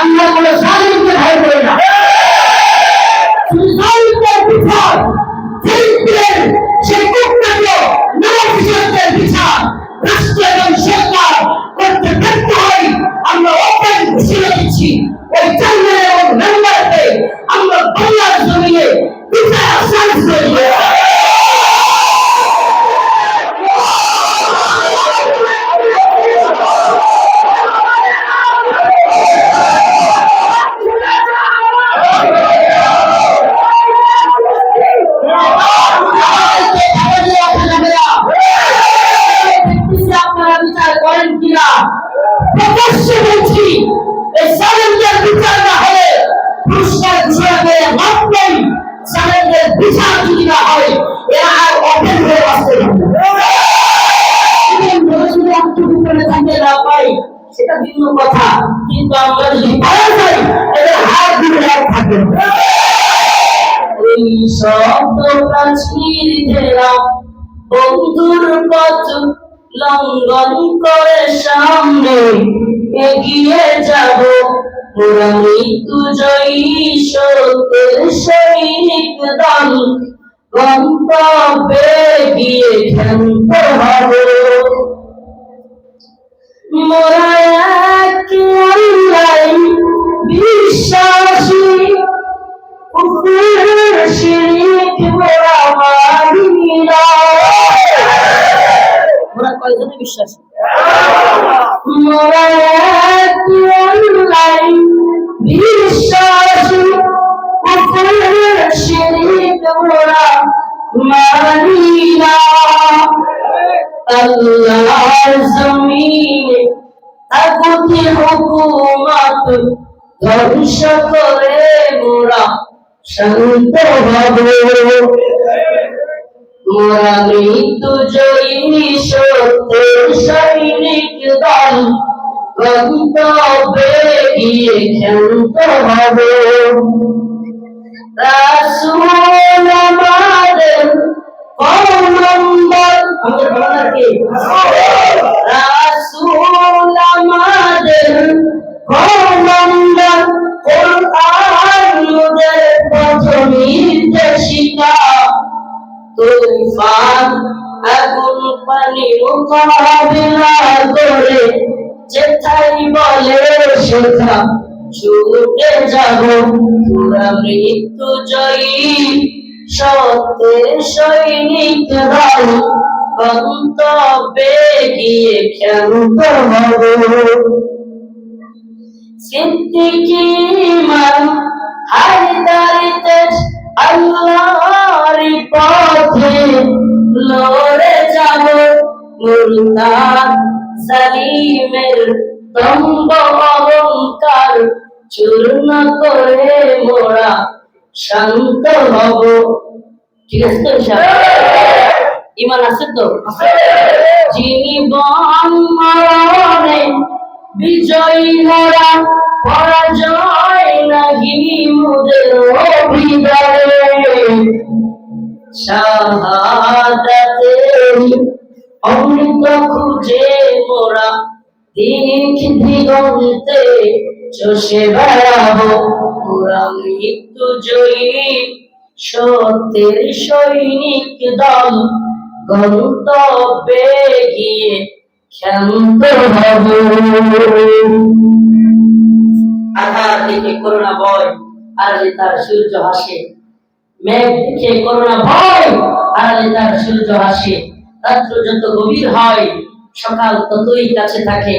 আমরা বলে জালিমকে ভয় করে না। জালিমদের বিচার। ফিলিস্তিনের আপনারা বিচার করেন কিনা? প্রকাশ্যে বলছি, এই সালেন্দের বিচার না হলে পুরস্কার লাভ নেই। সালেন্দের বিচার যদি না হয়, এরা আর অপেন হয়ে আসতে সেটা ভিন্ন কথা। কিন্তু আমরা যদি পাওয়া যাই, এদের হাত ধরে এক বন্ধুর পথ লঙ্ঘন করে সামনে এগিয়ে যাব। ওরা মৃত্যু জয়ী সত্যের সৈনিক দল গন্তব্যে গিয়ে খেলতে হবে। মোরা মোরা কয়জনে বিশ্বাসী বিশ্বাসী ধ্বংস করে। মোরা শান্ত হব মোরা মৃত্যু জয়ী সৈনিক দল গন্তব্যে গিয়ে ক্ষান্ত হব। রাসূল আমাদের কৌনম্বর আমাদের কমান্ডার কে? রাসূল আমাদের কৌনম্বর আগুন পানি মোকাবিলা করে যেথাই বলে সেথা ছুটে যাব, পুরা মৃত্যু জয়ী। সত্যের সৈনিক দল গন্তব্যে গিয়ে ক্ষান্ত সিদ্দিকি মান মুরতাদ সালিমের দম্ব অহংকার চূর্ণ করে মোরা শান্ত হব। ঠিক আছে তো? ইমান আছে তো? যিনি বন বিজয়ী মোরা অমৃত খুঁজে মোরা দিক দিগন্তে চষে বেড়াবো। মোরা মৃত্যু জয়ী সত্যের সৈনিক দল। গন্তব্যে গিয়ে ক্ষান্ত হব। আধার দিকে করোনা ভয় আড়ালে তার সূর্য হাসে মেঘ দেখে করোনা ভয় আড়ালে তার সূর্য হাসে রাত্র যত গভীর হয় সকাল ততই কাছে থাকে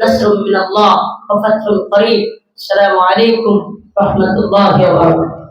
নাসরুম মিনাল্লাহ ওয়া ফাতহুন করিব আসসালামু আলাইকুম ওয়া রাহমাতুল্লাহি ওয়া বারাকাতুহু